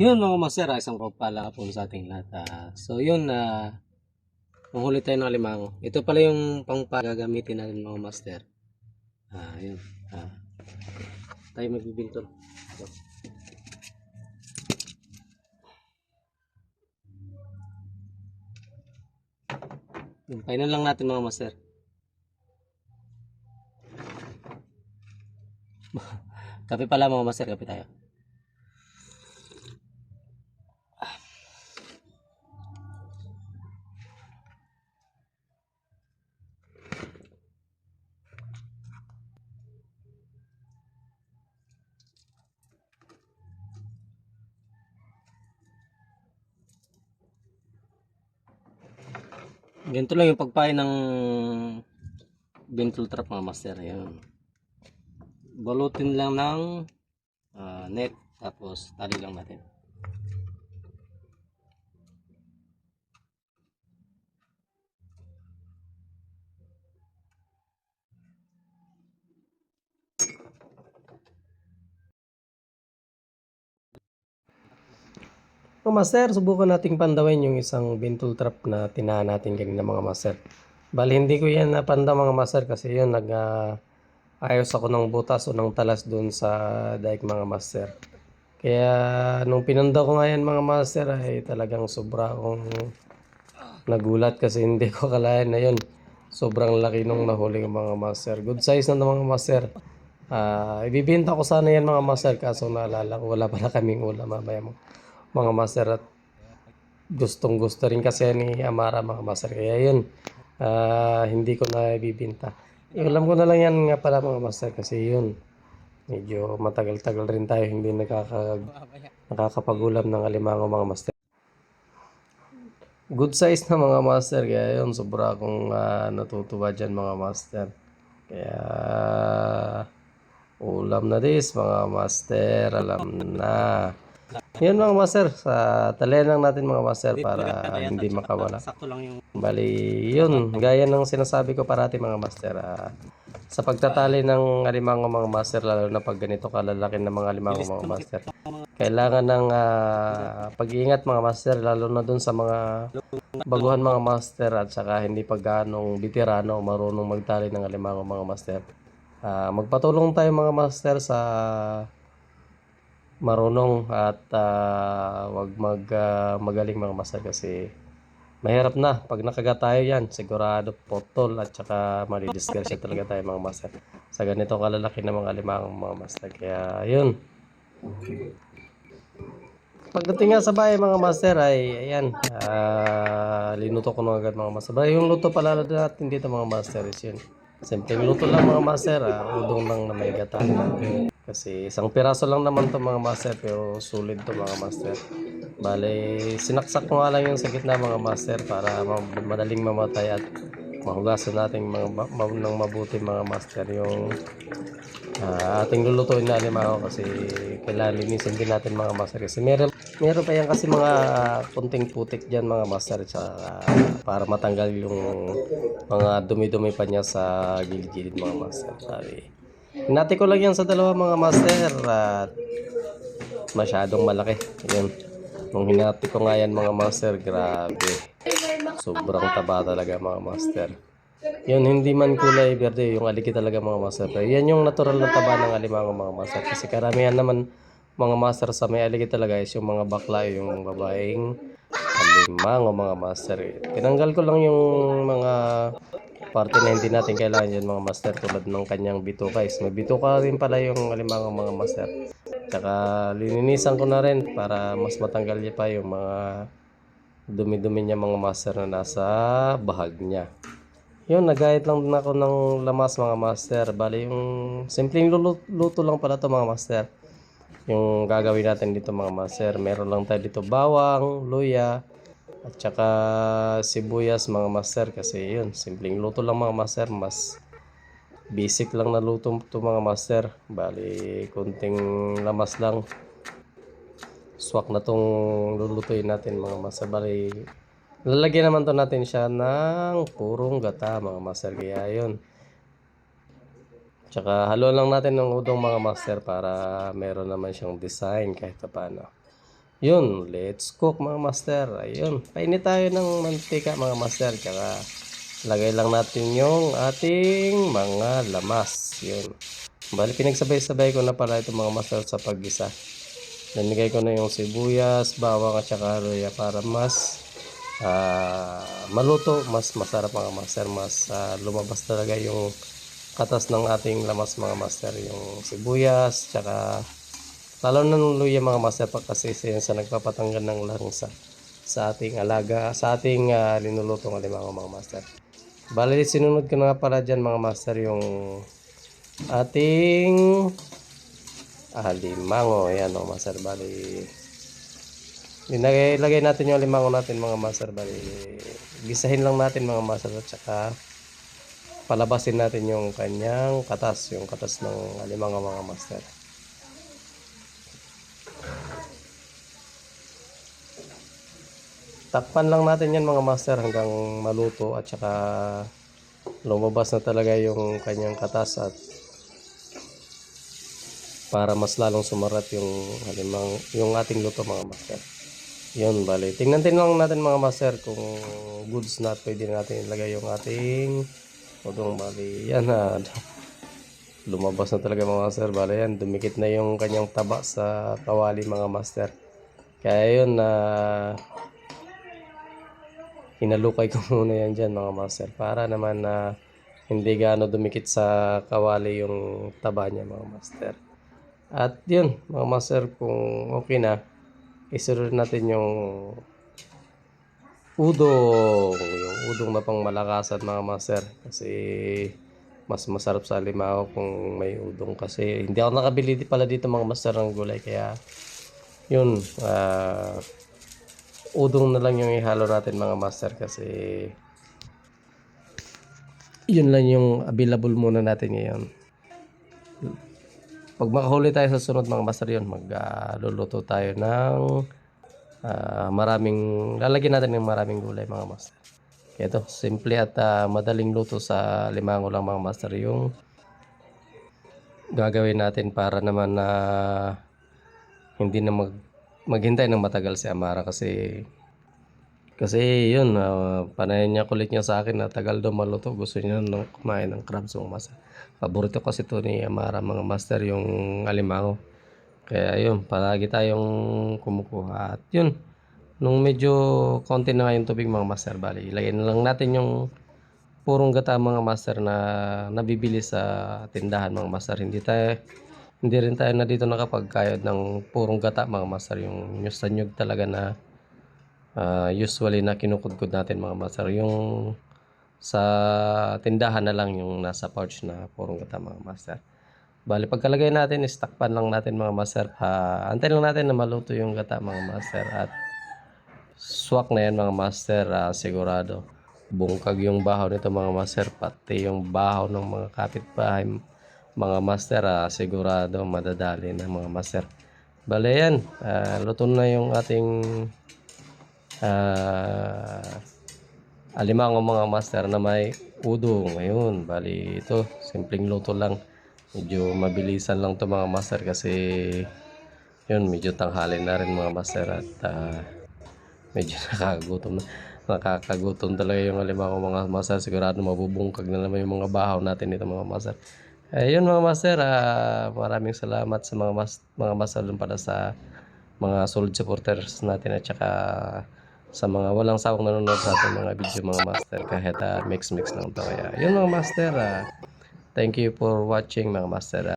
Yun mga master, ah, isang pagpala po sa ating lahat. Ah, so yun, na manghuli tayo ng alimango. Ito pala yung pangpagagamitin natin mga master. Ah, yun. Ah, tayo magbibintol. So, final lang natin mga master. kape pala mga master, kape tayo. Ganito lang yung pagpain ng bentol trap mga master. Ayan. Balutin lang ng ah, net tapos tali lang natin. Mga master, subukan nating pandawin yung isang bentol trap na tinahan natin kanina mga master. Bali, hindi ko yan napanda mga master kasi yun, nag, ah, ayos ako ng butas o ng talas doon sa daik mga master. Kaya nung pinanda ko nga yan mga master ay talagang sobra akong nagulat kasi hindi ko kalayan na yun. Sobrang laki nung nahuli ng mga master. Good size na ng mga master. Ah, ibibenta ko sana yan mga master kaso naalala ko wala pala kaming ulam mamaya mo mga master at gustong gusto rin kasi ni Amara mga master. Kaya yun ah, hindi ko na ibibinta. Alam ko na lang yan nga pala mga master kasi yun medyo matagal-tagal rin tayo hindi nakaka, nakakapagulam ng alimango mga master. Good size na mga master. Kaya yun sobra akong ah, natutuwa dyan mga master. Kaya ulam na dis mga master. Alam na yun mga master, sa talian lang natin mga master para hindi makawala. Sakto lang yung Bali, yun, gaya ng sinasabi ko parati mga master, ah, sa pagtatali ng alimango mga master, lalo na pag ganito kalalaki ng mga alimango mga master, kailangan ng ah, pag-iingat mga master, lalo na dun sa mga baguhan mga master at saka hindi pag ganong veterano marunong magtali ng alimango mga master. Ah, magpatulong tayo mga master sa marunong at ah, wag mag ah, magaling mga master kasi mahirap na. Pag nakagat tayo yan sigurado potol at saka madidisgrasya talaga tayo mga master. Sa ganito kalalaki ng mga limang mga master. Kaya yun. Pagdating nga sa bahay mga master ay ayan ah, linuto ko na agad mga master. Bali, yung luto pala natin dito mga master is yun. Simpleng luto lang mga master ah, udong lang na may gata kasi isang piraso lang naman to mga master pero sulit to mga master. Bale, sinaksak ko nga lang yung sa gitna mga master para ma- madaling mamatay at mahugasan natin mga ma- ng mabuti mga master yung ah, ating lulutuin na alimango kasi kailangan linisin din natin mga master kasi meron meron pa yan kasi mga kunting putik diyan mga master sa para matanggal yung mga dumi-dumi pa niya sa gilid-gilid mga master. Bale, Hinati ko lang yan sa dalawa mga master at masyadong malaki. Yun. Nung hinati ko nga yan mga master, grabe. Sobrang taba talaga mga master. Yun, hindi man kulay verde, yung aligi talaga mga master. Yan yung natural na taba ng alimango mga master. Kasi karamihan naman mga master sa may aligi talaga is yung mga bakla, yung babaeng alimango mga master. Tinanggal ko lang yung mga parte na hindi natin kailangan yan mga master tulad ng kanyang bituka is may bituka rin pala yung alimango mga master. Tsaka lininisan ko na rin para mas matanggal niya pa yung mga dumi-dumi niya mga master na nasa bahag niya. Yun nagayat lang din ako ng lamas mga master. Bali yung simpleng luto lang pala to mga master. Yung gagawin natin dito mga master meron lang tayo dito bawang luya at saka sibuyas mga master kasi yun, simpleng luto lang mga master, mas basic lang na luto to mga master. Bali, konting lamas lang. Swak na tong lulutuin natin mga master. Bali, lalagyan naman to natin siya ng purong gata mga master. Kaya yun. Tsaka haluan lang natin ng udong mga master para meron naman siyang design kahit pa paano. Yun, let's cook mga master. Ayun, painit tayo ng mantika mga master. Tsaka lagay lang natin yung ating mga lamas. Yun. Bali, pinagsabay-sabay ko na pala ito mga master sa paggisa. Nanigay ko na yung sibuyas, bawang at saka haluya para mas ah, maluto, mas masarap mga master. Mas ah, lumabas talaga yung katas ng ating lamas mga master. Yung sibuyas, tsaka Lalo na ng luya mga master kasi yun sa nagpapatanggal ng langsa sa ating alaga, sa ating uh, linulutong alimango mga master. Bali, sinunod ko na nga pala dyan mga master yung ating alimango. Ayan mga master, bali. Linagay, lagay natin yung alimango natin mga master, bali. Gisahin lang natin mga master at saka palabasin natin yung kanyang katas, yung katas ng alimango mga master. Takpan lang natin yan mga master hanggang maluto at saka lumabas na talaga yung kanyang katas at para mas lalong sumarat yung halimang yung ating luto mga master. Yun, bali. Tingnan din lang natin mga master kung goods na pwede natin ilagay yung ating udong bali. Yan na. Lumabas na talaga mga master. Bali yan. Dumikit na yung kanyang taba sa kawali mga master. Kaya yun na hinalukay ko muna yan dyan mga master para naman na hindi gaano dumikit sa kawali yung taba niya mga master. At yun mga master kung okay na isunod natin yung udong yung udong na pang malakasan mga master. Kasi mas masarap sa limaw kung may udong. Kasi hindi ako nakabili pala dito mga master ng gulay. Kaya yun ah udong na lang yung ihalo natin mga master kasi yun lang yung available muna natin ngayon. Pag makahuli tayo sa sunod mga master yun magluluto tayo ng ah, maraming lalagyan natin ng maraming gulay mga master. Kaya ito simple at ah, madaling luto sa limango lang mga master yung gagawin natin para naman na hindi na mag maghintay ng matagal si Amara kasi kasi yun uh, panayan niya kulit niya sa akin na tagal daw maluto. Gusto niya nang kumain ng crabs mga master paborito kasi to ni Amara mga master yung alimango. Kaya yun palagi tayong kumukuha. At yun nung medyo konti na nga yung tubig mga master bali ilagay na lang natin yung purong gata mga master na nabibili sa tindahan mga master. Hindi tayo hindi rin tayo na dito nakapagkayod ng purong gata mga master. Yung news nyug talaga na ah, usually na kinukudkod natin mga master. Yung sa tindahan na lang yung nasa pouch na purong gata mga master. Bali pagkalagay natin is takpan lang natin mga master. Ha, antayin lang natin na maluto yung gata mga master. At swak na yan mga master. Ah, sigurado. Bungkag yung bahaw nito mga master. Pati yung bahaw ng mga kapitbahay mga master ah, sigurado madadali na mga master. Bale yan ah, luto na yung ating ah, alimango mga master na may udo ngayon bali ito simpleng luto lang. Medyo mabilisan lang to mga master kasi yun medyo tanghali na rin mga master at ah, medyo nakakagutom na nakakagutom talaga yung alimango mga master. Sigurado mabubungkag na naman yung mga bahaw natin dito mga master ayun mga master ah, maraming salamat sa mga mas, mga master dun para sa mga solid supporters natin at saka sa mga walang sawang nanonood sa ating mga video mga master kahit ah, mix mix lang to kaya yun mga master ah, thank you for watching mga master ah.